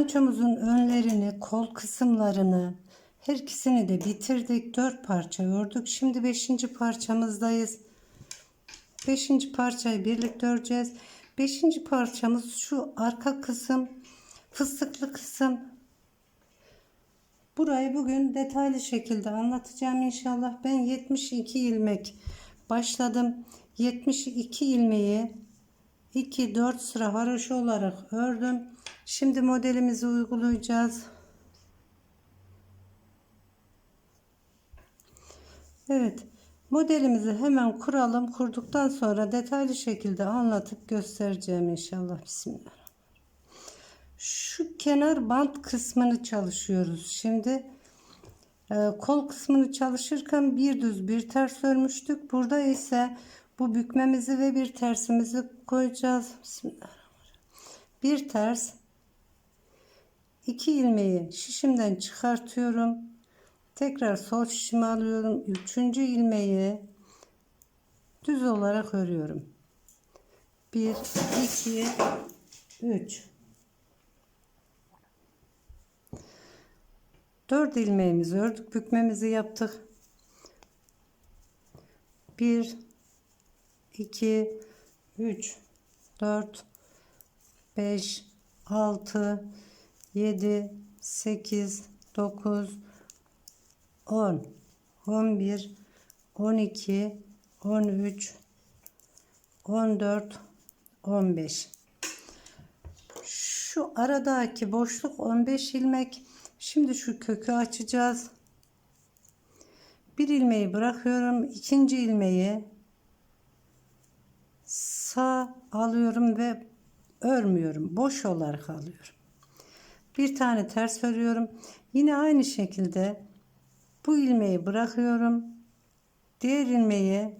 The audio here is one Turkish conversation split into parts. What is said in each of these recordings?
Pançomuzun önlerini, kol kısımlarını her ikisini de bitirdik. Dört parça ördük. Şimdi beşinci parçamızdayız. Beşinci parçayı birlikte öreceğiz. Beşinci parçamız şu arka kısım, fıstıklı kısım. Burayı bugün detaylı şekilde anlatacağım inşallah. Ben 72 ilmek başladım. 72 ilmeği 2 4 sıra haroşa olarak ördüm. Şimdi modelimizi uygulayacağız. Evet. Modelimizi hemen kuralım. Kurduktan sonra detaylı şekilde anlatıp göstereceğim inşallah. Bismillah. Şu kenar bant kısmını çalışıyoruz. Şimdi e, kol kısmını çalışırken bir düz bir ters örmüştük. Burada ise bu bükmemizi ve bir tersimizi koyacağız. Bismillahirrahmanirrahim. Bir ters iki ilmeği şişimden çıkartıyorum. Tekrar sol şişimi alıyorum. Üçüncü ilmeği düz olarak örüyorum. Bir, iki, üç. Dört ilmeğimizi ördük. Bükmemizi yaptık. Bir, iki, üç, dört, beş, altı, yedi, sekiz, dokuz, 10, 11, 12, 13, 14, 15. Şu aradaki boşluk 15 ilmek. Şimdi şu kökü açacağız. Bir ilmeği bırakıyorum. ikinci ilmeği sağ alıyorum ve örmüyorum. Boş olarak alıyorum. Bir tane ters örüyorum. Yine aynı şekilde bu ilmeği bırakıyorum. Diğer ilmeği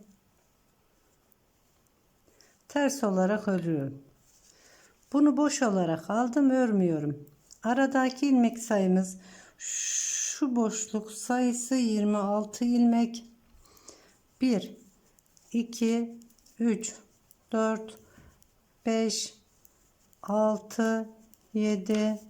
ters olarak örüyorum. Bunu boş olarak aldım örmüyorum. Aradaki ilmek sayımız şu boşluk sayısı 26 ilmek. 1 2 3 4 5 6 7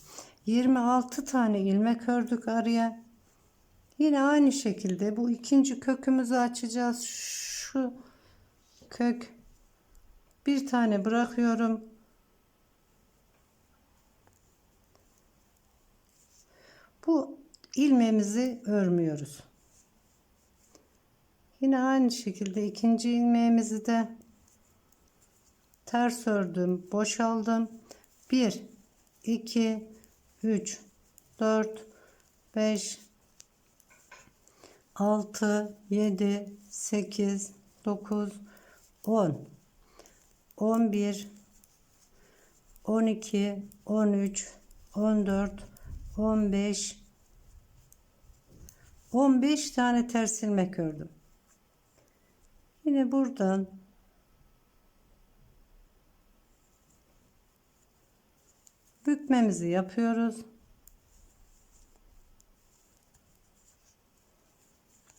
26 tane ilmek ördük araya. Yine aynı şekilde bu ikinci kökümüzü açacağız. Şu kök. Bir tane bırakıyorum. Bu ilmeğimizi örmüyoruz. Yine aynı şekilde ikinci ilmeğimizi de ters ördüm boşaldım. 1 2 3 4 5 6 7 8 9 10 11 12 13 14 15 15 tane ters ilmek ördüm. Yine buradan bükmemizi yapıyoruz.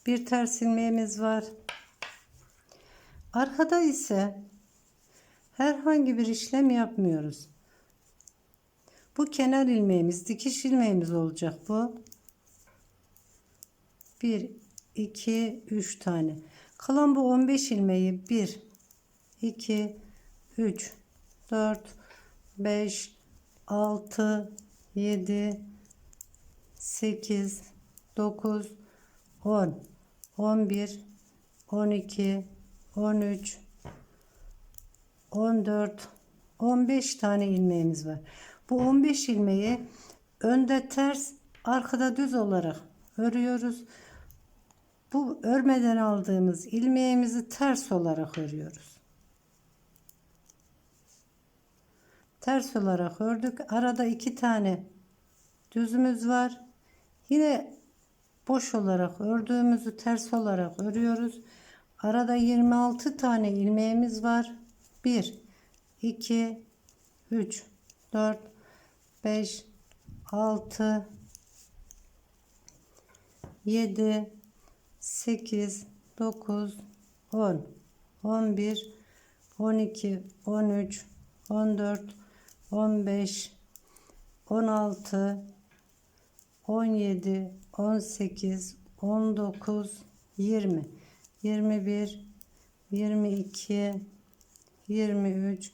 Bir ters ilmeğimiz var. Arkada ise herhangi bir işlem yapmıyoruz. Bu kenar ilmeğimiz, dikiş ilmeğimiz olacak bu. 1 2 3 tane. Kalan bu 15 ilmeği 1 2 3 4 5 6 7 8 9 10 11 12 13 14 15 tane ilmeğimiz var. Bu 15 ilmeği önde ters, arkada düz olarak örüyoruz. Bu örmeden aldığımız ilmeğimizi ters olarak örüyoruz. Ters olarak ördük. Arada iki tane düzümüz var. Yine boş olarak ördüğümüzü ters olarak örüyoruz. Arada 26 tane ilmeğimiz var. 1 2 3 4 5 6 7 8 9 10 11 12 13 14 15 16 17 18 19 20 21 22 23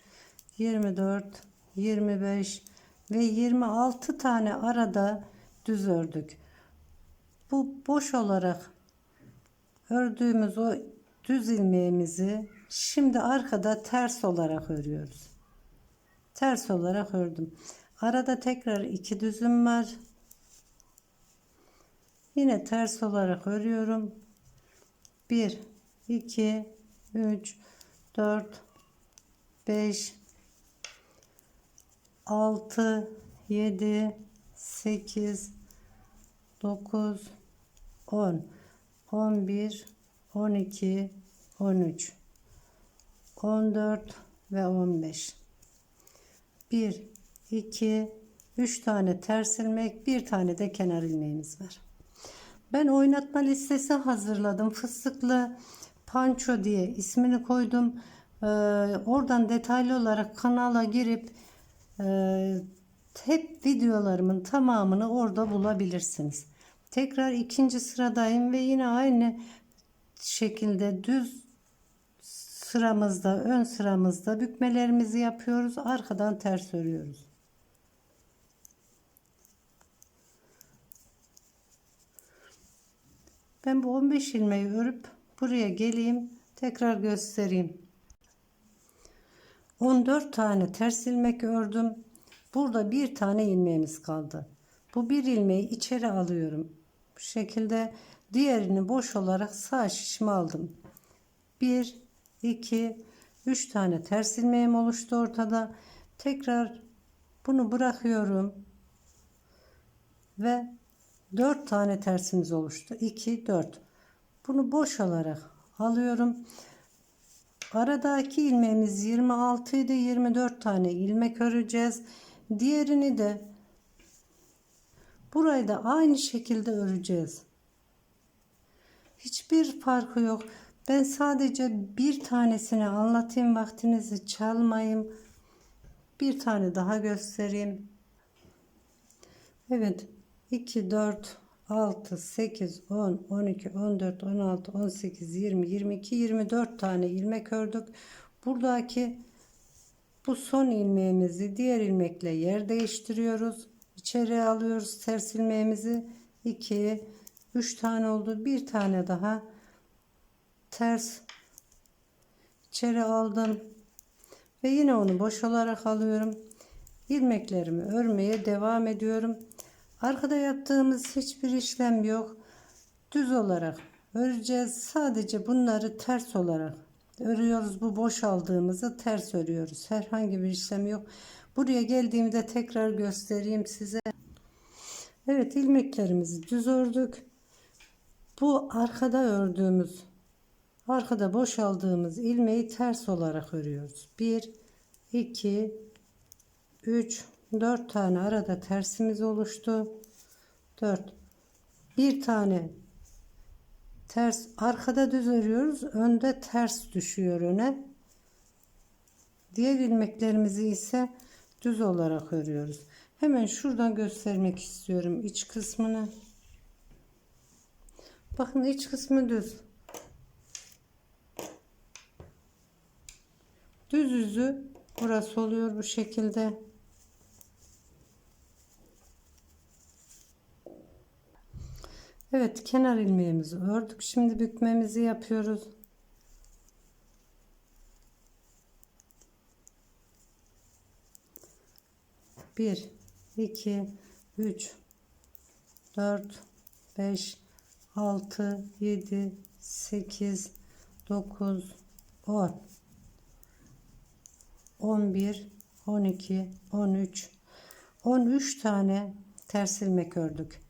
24 25 ve 26 tane arada düz ördük. Bu boş olarak ördüğümüz o düz ilmeğimizi şimdi arkada ters olarak örüyoruz. Ters olarak ördüm. Arada tekrar iki düzüm var. Yine ters olarak örüyorum. 1 2 3 4 5 6 7 8 9 10 11 12 13 14 ve 15 1 2 3 tane ters ilmek bir tane de kenar ilmeğimiz var. Ben oynatma listesi hazırladım. Fıstıklı panço diye ismini koydum. Ee, oradan detaylı olarak kanala girip e, hep videolarımın tamamını orada bulabilirsiniz. Tekrar ikinci sıradayım ve yine aynı şekilde düz sıramızda ön sıramızda bükmelerimizi yapıyoruz. Arkadan ters örüyoruz. Ben bu 15 ilmeği örüp buraya geleyim tekrar göstereyim. 14 tane ters ilmek ördüm. Burada bir tane ilmeğimiz kaldı. Bu bir ilmeği içeri alıyorum. Bu şekilde diğerini boş olarak sağ şişime aldım. 1 2 3 tane ters ilmeğim oluştu ortada. Tekrar bunu bırakıyorum. Ve 4 tane tersimiz oluştu. 2 4 bunu boş olarak alıyorum. Aradaki ilmeğimiz 26 idi. 24 tane ilmek öreceğiz. Diğerini de burayı da aynı şekilde öreceğiz. Hiçbir farkı yok ben sadece bir tanesini anlatayım vaktinizi çalmayayım. Bir tane daha göstereyim. Evet 2 4 6 8 10 12 14 16 18 20 22 24 tane ilmek ördük. Buradaki bu son ilmeğimizi diğer ilmekle yer değiştiriyoruz. İçeri alıyoruz ters ilmeğimizi. 2 3 tane oldu. Bir tane daha ters içeri aldım. Ve yine onu boş olarak alıyorum. İlmeklerimi örmeye devam ediyorum. Arkada yaptığımız hiçbir işlem yok. Düz olarak öreceğiz. Sadece bunları ters olarak örüyoruz. Bu boş aldığımızı ters örüyoruz. Herhangi bir işlem yok. Buraya geldiğimde tekrar göstereyim size. Evet ilmeklerimizi düz ördük. Bu arkada ördüğümüz arkada boşaldığımız ilmeği ters olarak örüyoruz. 1 2 3 4 tane arada tersimiz oluştu. 4 bir tane ters arkada düz örüyoruz önde ters düşüyor öne. Diğer ilmeklerimizi ise düz olarak örüyoruz. Hemen şuradan göstermek istiyorum iç kısmını. Bakın iç kısmı düz düz yüzü burası oluyor bu şekilde. Evet kenar ilmeğimizi ördük. Şimdi bükmemizi yapıyoruz. Bir iki üç dört beş altı yedi sekiz dokuz on 11 12 13 13 tane ters ilmek ördük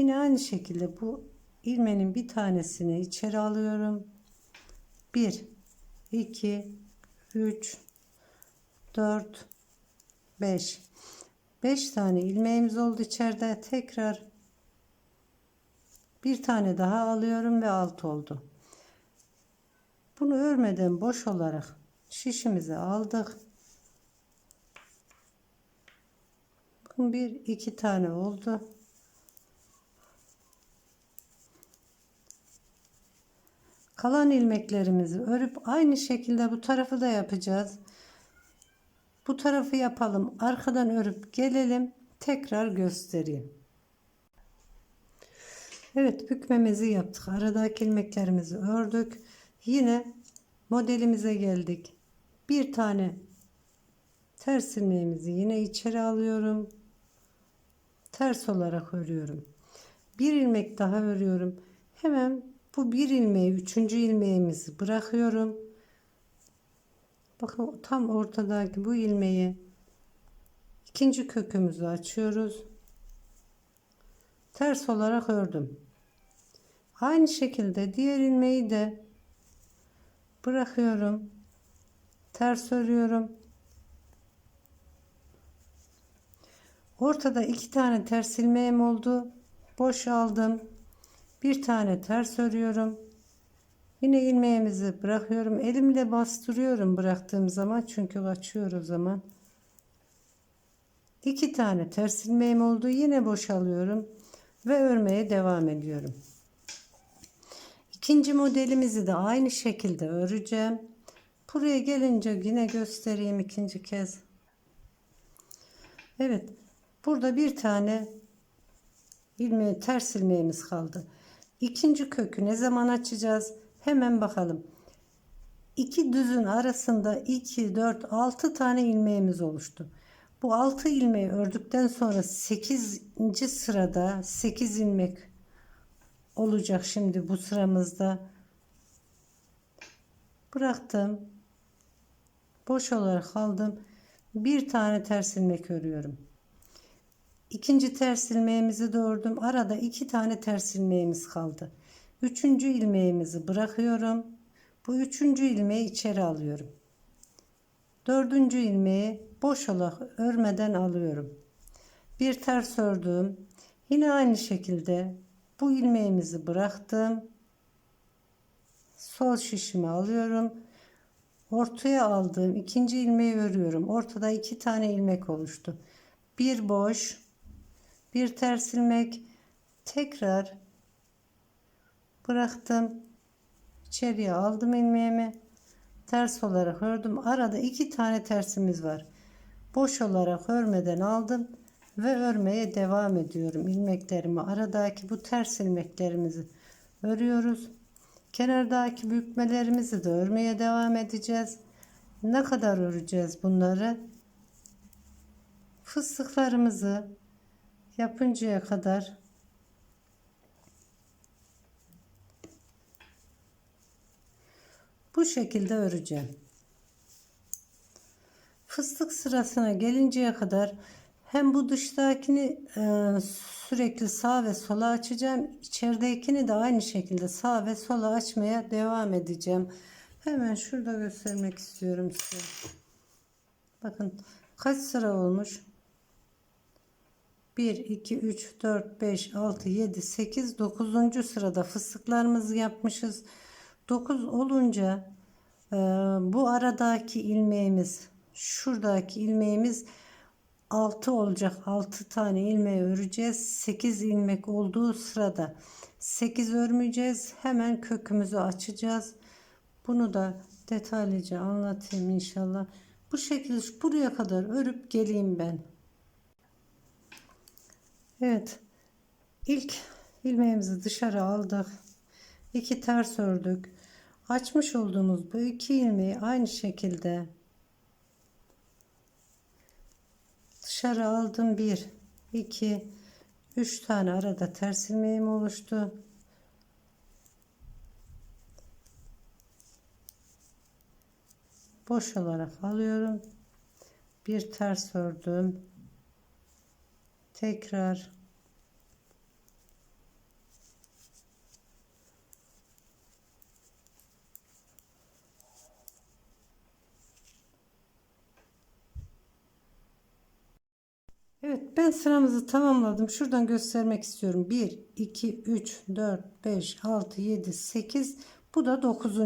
Yine aynı şekilde bu ilmeğin bir tanesini içeri alıyorum. 1 2 3 4 5 5 tane ilmeğimiz oldu içeride. Tekrar bir tane daha alıyorum ve alt oldu. Bunu örmeden boş olarak şişimizi aldık. Bir iki tane oldu. Kalan ilmeklerimizi örüp aynı şekilde bu tarafı da yapacağız. Bu tarafı yapalım. Arkadan örüp gelelim. Tekrar göstereyim. Evet bükmemizi yaptık. Aradaki ilmeklerimizi ördük. Yine modelimize geldik. Bir tane ters ilmeğimizi yine içeri alıyorum. Ters olarak örüyorum. Bir ilmek daha örüyorum. Hemen bu bir ilmeği üçüncü ilmeğimizi bırakıyorum. Bakın tam ortadaki bu ilmeği ikinci kökümüzü açıyoruz. Ters olarak ördüm. Aynı şekilde diğer ilmeği de bırakıyorum. Ters örüyorum. Ortada iki tane ters ilmeğim oldu. Boş aldım. Bir tane ters örüyorum. Yine ilmeğimizi bırakıyorum. Elimle bastırıyorum bıraktığım zaman çünkü kaçıyor o zaman. İki tane ters ilmeğim oldu. Yine boşalıyorum ve örmeye devam ediyorum. İkinci modelimizi de aynı şekilde öreceğim. Buraya gelince yine göstereyim ikinci kez. Evet. Burada bir tane ilmeği ters ilmeğimiz kaldı. İkinci kökü ne zaman açacağız? Hemen bakalım. İki düzün arasında 2, 4, 6 tane ilmeğimiz oluştu. Bu 6 ilmeği ördükten sonra 8. sırada 8 ilmek olacak şimdi bu sıramızda. Bıraktım. Boş olarak aldım. Bir tane ters ilmek örüyorum. İkinci ters ilmeğimizi de. Arada iki tane ters ilmeğimiz kaldı. Üçüncü ilmeğimizi bırakıyorum. Bu üçüncü ilmeği içeri alıyorum. Dördüncü ilmeği boş olarak örmeden alıyorum. Bir ters ördüm. Yine aynı şekilde bu ilmeğimizi bıraktım. Sol şişimi alıyorum. Ortaya aldığım ikinci ilmeği örüyorum. Ortada iki tane ilmek oluştu. Bir boş, bir ters ilmek, tekrar bıraktım. İçeriye aldım ilmeğimi. Ters olarak ördüm. Arada iki tane tersimiz var. Boş olarak örmeden aldım ve örmeye devam ediyorum. ilmeklerimi aradaki bu ters ilmeklerimizi örüyoruz. Kenardaki bükmelerimizi de örmeye devam edeceğiz. Ne kadar öreceğiz bunları? Fıstıklarımızı yapıncaya kadar bu şekilde öreceğim. Fıstık sırasına gelinceye kadar hem bu dıştakini e, sürekli sağ ve sola açacağım. İçeridekini de aynı şekilde sağ ve sola açmaya devam edeceğim. Hemen şurada göstermek istiyorum size. Bakın kaç sıra olmuş? 1, 2, 3, 4, 5, 6, 7, 8, 9. sırada fıstıklarımızı yapmışız. 9 olunca e, bu aradaki ilmeğimiz şuradaki ilmeğimiz 6 olacak. 6 tane ilmeği öreceğiz. 8 ilmek olduğu sırada 8 örmeyeceğiz. Hemen kökümüzü açacağız. Bunu da detaylıca anlatayım inşallah. Bu şekilde buraya kadar örüp geleyim ben. Evet. İlk ilmeğimizi dışarı aldık. İki ters ördük. Açmış olduğumuz bu iki ilmeği aynı şekilde dışarı aldım. Bir, iki, üç tane arada ters ilmeğim oluştu. Boş olarak alıyorum. Bir ters ördüm tekrar Evet ben sıramızı tamamladım. Şuradan göstermek istiyorum. 1, 2, 3, 4, 5, 6, 7, 8. Bu da 9.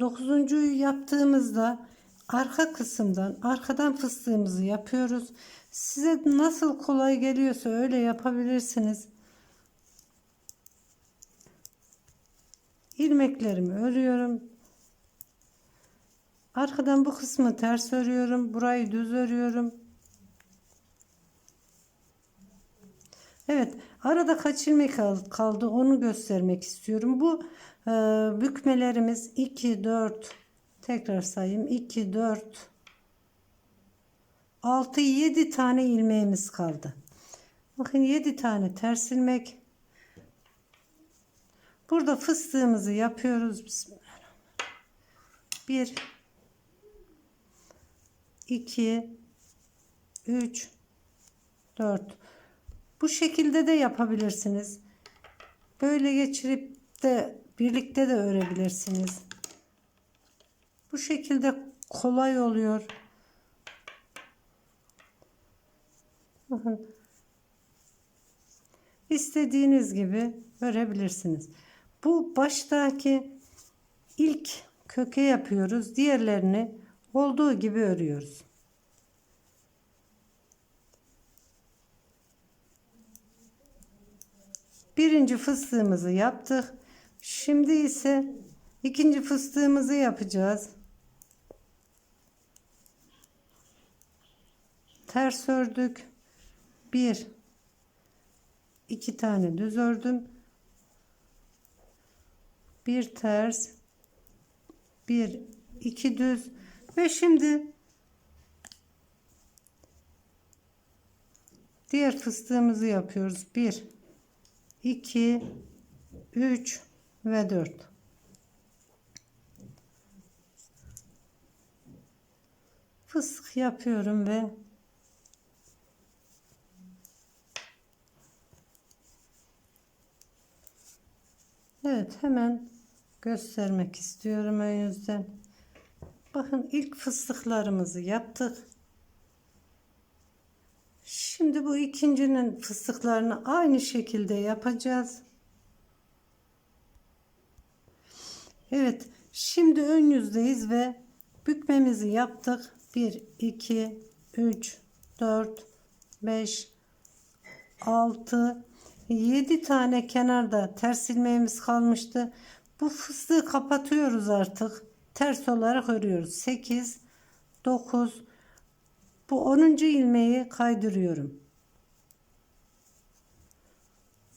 Dokuzuncuyu yaptığımızda arka kısımdan arkadan fıstığımızı yapıyoruz. Size nasıl kolay geliyorsa öyle yapabilirsiniz. ilmeklerimi örüyorum. Arkadan bu kısmı ters örüyorum. Burayı düz örüyorum. Evet, arada kaç ilmek kal- kaldı onu göstermek istiyorum. Bu e, bükmelerimiz 2 4 tekrar sayayım. 2 4 6 7 tane ilmeğimiz kaldı. Bakın 7 tane ters ilmek. Burada fıstığımızı yapıyoruz. Bismillahirrahmanirrahim. 1 2 3 4 Bu şekilde de yapabilirsiniz. Böyle geçirip de birlikte de örebilirsiniz. Bu şekilde kolay oluyor. İstediğiniz gibi örebilirsiniz. Bu baştaki ilk köke yapıyoruz. Diğerlerini olduğu gibi örüyoruz. Birinci fıstığımızı yaptık. Şimdi ise ikinci fıstığımızı yapacağız. Ters ördük. Bir, iki tane düz ördüm. Bir ters, bir, iki düz ve şimdi diğer fıstığımızı yapıyoruz. Bir, 2 3 ve 4 fıstık yapıyorum ve Hemen göstermek istiyorum ön yüzden. Bakın ilk fıstıklarımızı yaptık. Şimdi bu ikincinin fıstıklarını aynı şekilde yapacağız. Evet, şimdi ön yüzdeyiz ve bükmemizi yaptık. 1 2 3 4 5 6 7 tane kenarda ters ilmeğimiz kalmıştı. Bu fıstığı kapatıyoruz artık. Ters olarak örüyoruz. 8 9 bu 10. ilmeği kaydırıyorum.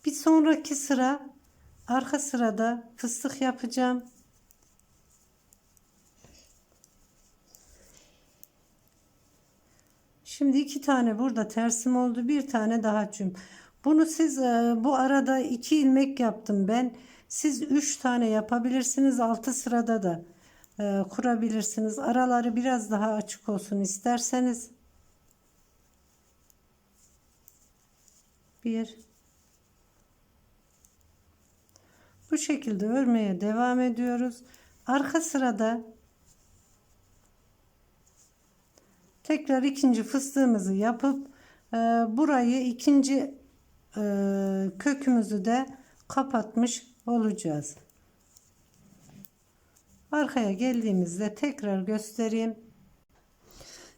Bir sonraki sıra arka sırada fıstık yapacağım. Şimdi iki tane burada tersim oldu. Bir tane daha çüm. Bunu siz e, bu arada iki ilmek yaptım ben. Siz üç tane yapabilirsiniz. Altı sırada da e, kurabilirsiniz. Araları biraz daha açık olsun isterseniz. Bir. Bu şekilde örmeye devam ediyoruz. Arka sırada tekrar ikinci fıstığımızı yapıp e, burayı ikinci kökümüzü de kapatmış olacağız. Arkaya geldiğimizde tekrar göstereyim.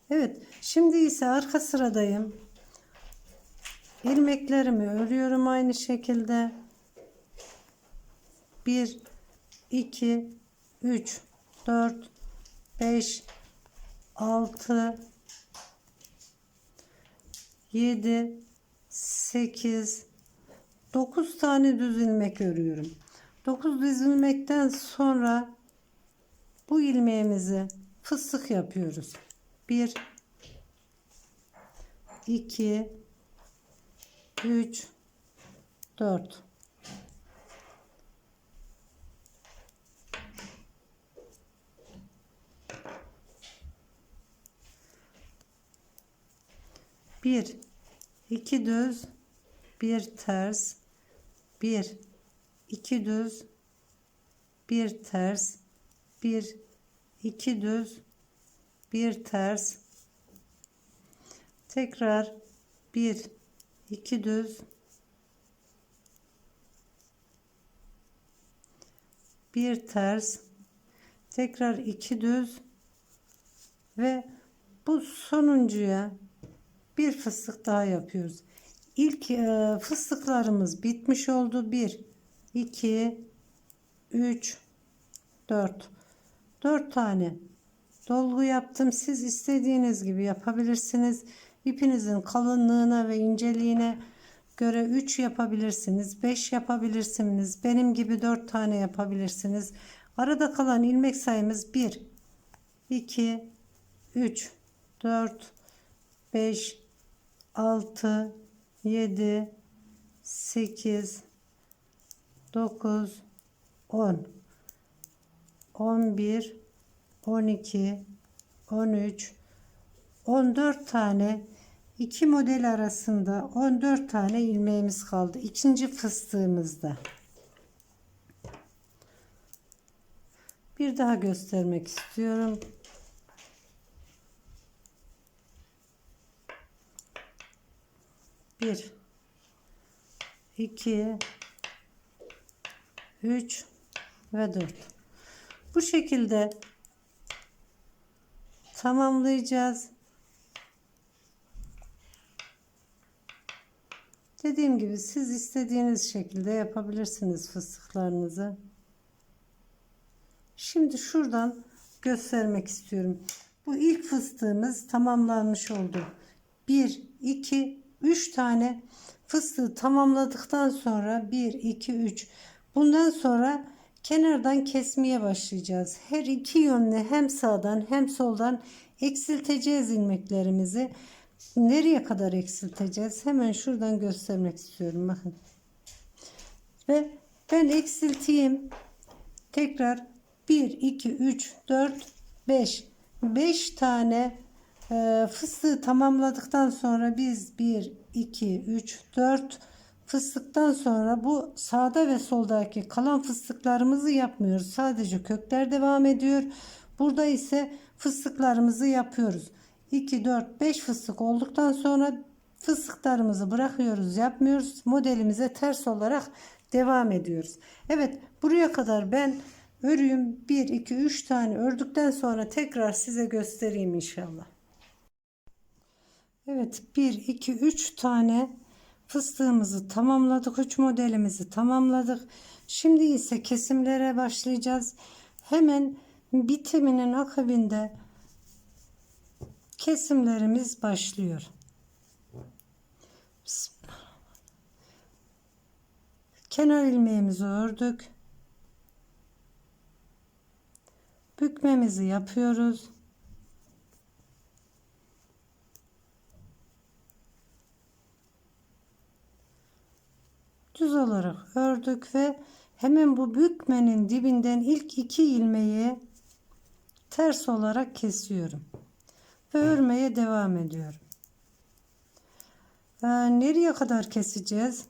Evet, şimdi ise arka sıradayım. İlmeklerimi örüyorum aynı şekilde. 1 2 3 4 5 6 7 8 9 tane düz ilmek örüyorum. 9 düz ilmekten sonra bu ilmeğimizi fıstık yapıyoruz. 1 2 3 4 1 2 düz bir ters bir. İki düz bir ters bir. İki düz bir ters. Tekrar bir. İki düz. Bir ters. Tekrar iki düz. Ve bu sonuncuya bir fıstık daha yapıyoruz. İlk e, fıstıklarımız bitmiş oldu. 1 2 3 4 4 tane dolgu yaptım. Siz istediğiniz gibi yapabilirsiniz. İpinizin kalınlığına ve inceliğine göre 3 yapabilirsiniz. 5 yapabilirsiniz. Benim gibi 4 tane yapabilirsiniz. Arada kalan ilmek sayımız 1 2 3 4 5 6 7 8 9 10 11 12 13 14 tane iki model arasında 14 tane ilmeğimiz kaldı. İkinci fıstığımızda. Bir daha göstermek istiyorum. Bir, iki, üç ve dört. Bu şekilde tamamlayacağız. Dediğim gibi siz istediğiniz şekilde yapabilirsiniz fıstıklarınızı. Şimdi şuradan göstermek istiyorum. Bu ilk fıstığımız tamamlanmış oldu. 1, 2, 3 tane fıstığı tamamladıktan sonra 1, 2, 3. Bundan sonra kenardan kesmeye başlayacağız. Her iki yönlü hem sağdan hem soldan eksilteceğiz ilmeklerimizi. Nereye kadar eksilteceğiz? Hemen şuradan göstermek istiyorum. Bakın. Ve ben eksilteyim. Tekrar 1, 2, 3, 4, 5. 5 tane e, fıstığı tamamladıktan sonra biz 1, 2, 3, 4 fıstıktan sonra bu sağda ve soldaki kalan fıstıklarımızı yapmıyoruz. Sadece kökler devam ediyor. Burada ise fıstıklarımızı yapıyoruz. 2, 4, 5 fıstık olduktan sonra fıstıklarımızı bırakıyoruz yapmıyoruz. Modelimize ters olarak devam ediyoruz. Evet buraya kadar ben örüyüm 1, 2, 3 tane ördükten sonra tekrar size göstereyim inşallah. Evet 1, 2, 3 tane fıstığımızı tamamladık. 3 modelimizi tamamladık. Şimdi ise kesimlere başlayacağız. Hemen bitiminin akabinde kesimlerimiz başlıyor. Kenar ilmeğimizi ördük. Bükmemizi yapıyoruz. Düz olarak ördük ve hemen bu bükmenin dibinden ilk iki ilmeği ters olarak kesiyorum ve örmeye devam ediyorum. Ee, nereye kadar keseceğiz?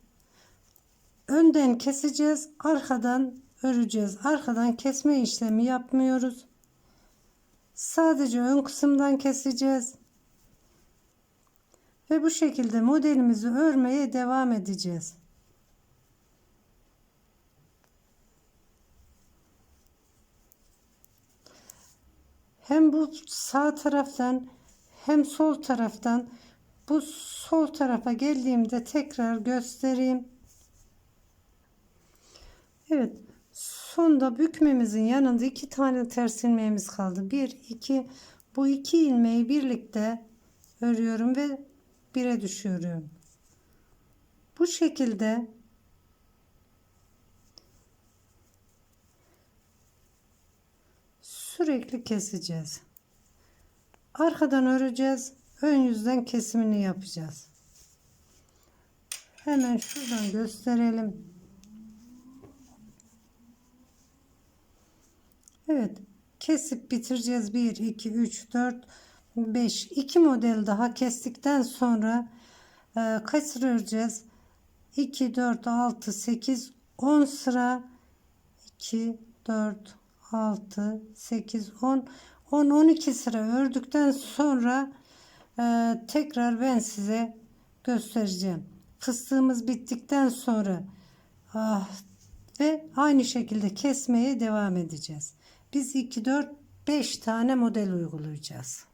Önden keseceğiz, arkadan öreceğiz. Arkadan kesme işlemi yapmıyoruz. Sadece ön kısımdan keseceğiz. Ve bu şekilde modelimizi örmeye devam edeceğiz. Hem bu sağ taraftan hem sol taraftan bu sol tarafa geldiğimde tekrar göstereyim. Evet. Sonda bükmemizin yanında iki tane ters ilmeğimiz kaldı. Bir, iki. Bu iki ilmeği birlikte örüyorum ve bire düşüyorum. Bu şekilde sürekli keseceğiz. Arkadan öreceğiz. Ön yüzden kesimini yapacağız. Hemen şuradan gösterelim. Evet. Kesip bitireceğiz. 1, 2, 3, 4, 5. 2 model daha kestikten sonra e, kaç sıra öreceğiz? 2, 4, 6, 8, 10 sıra 2, 4, 6, 8, 10, 10, 12 sıra ördükten sonra e, tekrar ben size göstereceğim. Fıstığımız bittikten sonra ah, ve aynı şekilde kesmeye devam edeceğiz. Biz 2 4 5 tane model uygulayacağız.